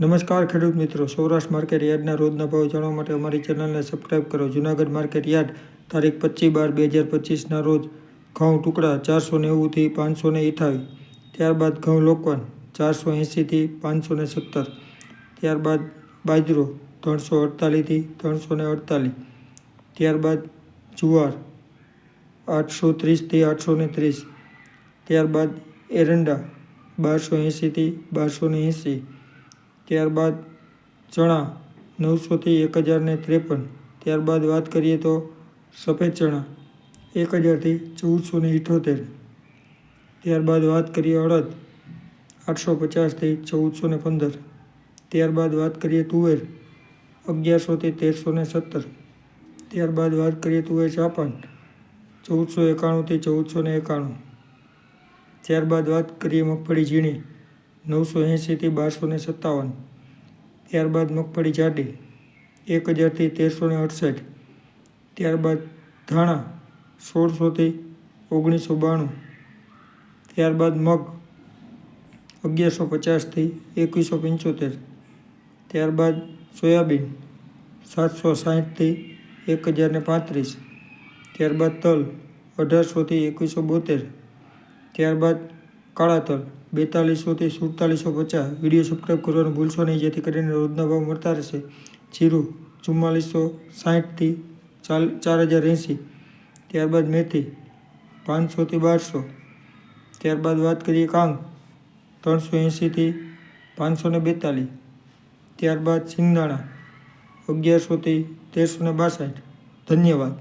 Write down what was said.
નમસ્કાર ખેડૂત મિત્રો. સૌરાષ્ટ્ર માર્કેટ યાર્ડના રોજના ભાવ જાણવા માટે અમારી ચેનલને સબસ્ક્રાઇબ કરો. જૂનાગઢ માર્કેટ યાર્ડ, તારીખ પચીસ બાર બે હજાર પચીસના રોજ ઘઉં ટુકડા ચારસો નેવુંથી પાંચસો ને અઠાવીસ ત્યારબાદ ઘઉં લોકવન ચારસો એંશીથી પાંચસો ને સત્તર, ત્યારબાદ બાજરો ત્રણસો અડતાલીસથી ત્રણસો ને અડતાલીસ, ત્યારબાદ જુવાર આઠસો ત્રીસથી આઠસો ને ત્રીસ, ત્યારબાદ એરંડા બારસો એંશીથી બારસો ને એંશી ત્યારબાદ ચણા નવસોથી એક હજારને ત્રેપન. ત્યારબાદ વાત કરીએ તો સફેદ ચણા એક હજારથી ચૌદસો ને ઇઠોતેર. ત્યારબાદ વાત કરીએ અડદ આઠસો પચાસથી ચૌદસો ને પંદર. ત્યારબાદ વાત કરીએ તુવેર અગિયારસોથી તેરસો ને સત્તર. ત્યારબાદ વાત કરીએ તુવેર ચાપન ચૌદસો એકાણુંથી ચૌદસો ને એકાણું. ત્યારબાદ વાત કરીએ મગફળી ઝીણી નવસો એંશીથી બારસો ને સત્તાવન. ત્યારબાદ મગફળી જાડી, એક હજારથી તેરસો ને અડસઠ. ત્યારબાદ ધાણા, સોળસોથી ઓગણીસો બાણું. ત્યારબાદ મગ, અગિયારસો પચાસથી એકવીસો પંચોતેર. ત્યારબાદ સોયાબીન, સાતસો સાહીઠથી એક હજાર ને પાંત્રીસ. ત્યારબાદ તલ, અઢારસોથી એકવીસો બોતેર. ત્યારબાદ કાળા તલ બેતાલીસોથી સુડતાલીસો પચાસ. વીડિયો સબસ્ક્રાઈબ કરવાનું ભૂલશો નહીં, જેથી કરીને રોજના ભાવ મળતા રહેશે. જીરું, ચુમ્માલીસો સાહીઠથી ચાલ, ચાર હજાર એંસી ત્યારબાદ મેથી પાંચસોથી બારસો. ત્યારબાદ વાત કરીએ કાંગ, ત્રણસો એંસીથી પાંચસો ને બેતાલીસ. ત્યારબાદ સિંગદાણા અગિયારસોથી તેરસો ને બાસઠ. ધન્યવાદ.